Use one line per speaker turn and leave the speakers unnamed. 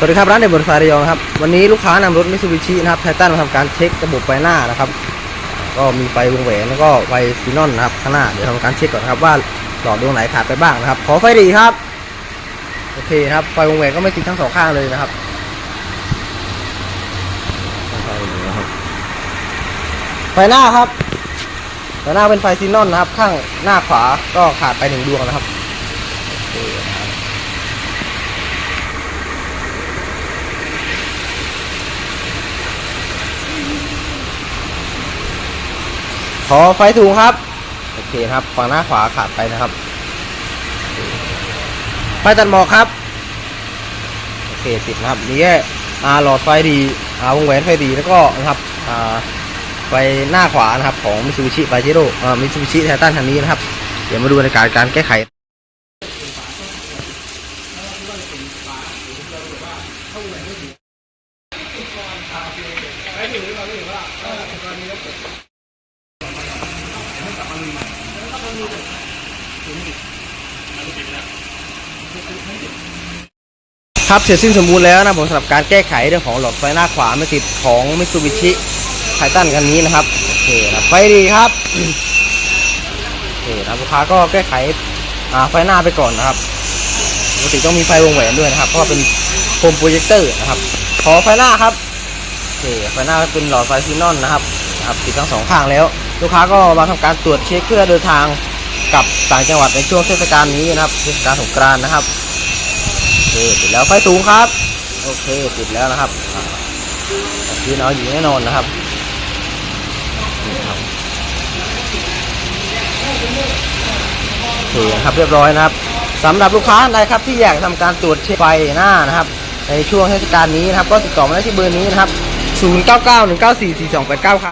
สวัสดีครับร้านเดบนสายระยองครับวันนี้ลูกค้านำรถมิซูบิชินะครับไททันมาทำการเช็คระบบไฟหน้านะครับก็มีไฟวงแหวนแล้วก็ไฟซีนอนนะครับข้างหน้าเดี๋ยวทำการเช็คก่อนครับว่าหลอดดวงไหนขาดไปบ้างนะครับ ขอไฟดีครับโอเคครับไฟวงแหวนก็ไม่ติดทั้งสองข้างเลยนะครับไฟหน้าครับไฟหน้าเป็นไฟซีนอนนะครับ ข้างหน้าขวาก็ขาดไปหนึ่งดวงนะครับโอเคนะครับ ขอไฟสูงครับ โอเคครับฝั่งหน้าขวาขาดไปนะครับ ไฟตัดหมอกครับ โอเคติดนะครับนี่แค่อ่าหลอดไฟดีอ่าวงแหวนไฟดีแล้วก็นะครับอ่าไฟหน้าขวานะครับ ของมิซูบิชิไฟเจโร่อ่ามิซูบิชิไททันคันนี้นะครับ เดี๋ยวมาดูในการการแก้ไข ครับเสร็จสิ้นสมบูรณ์แล้วนะผมสำหรับการแก้ไขเรื่องของหลอดไฟหน้าขวาไม่ติดของมิ t ซูบิชิไททันคันนี้นะครับโอเคนะไฟดีครับโอเคนะลูกค้าก็แก้ไขอ่าไฟหน้าไปก่อนนะครับปกติต้องมีไฟวงแหวนด้วยนะครับเพราะว่าเป็นโฮมโปรเจคเตอร์นะครับขอไฟหน้าครับโอเคไฟหน้าเป็นหลอดไฟซีนอนนะครับนะครับติดทั้งสองข้างแล้ว ลูกค้าก็มาทำการตรวจเช็คเพื่อเดินทางกับต่างจังหวัดในช่วงเทศกาลนี้นะครับเทศกาลสงกรานต์นะครับโอเคติดแล้วไฟสูงครับ โอเคติดแล้วนะครับอ่าคืนเอาอยู่แน่นอนนะครับนี่ครับโอเคครับเรียบร้อยนะครับสำหรับลูกค้าท่านใดครับที่อยากทำการตรวจเช็คไฟหน้านะครับ ในช่วงเทศกาลนี้นะครับ ก็ติดต่อมาได้ที่เบอร์นี้นะครับ 0991944289 ครับ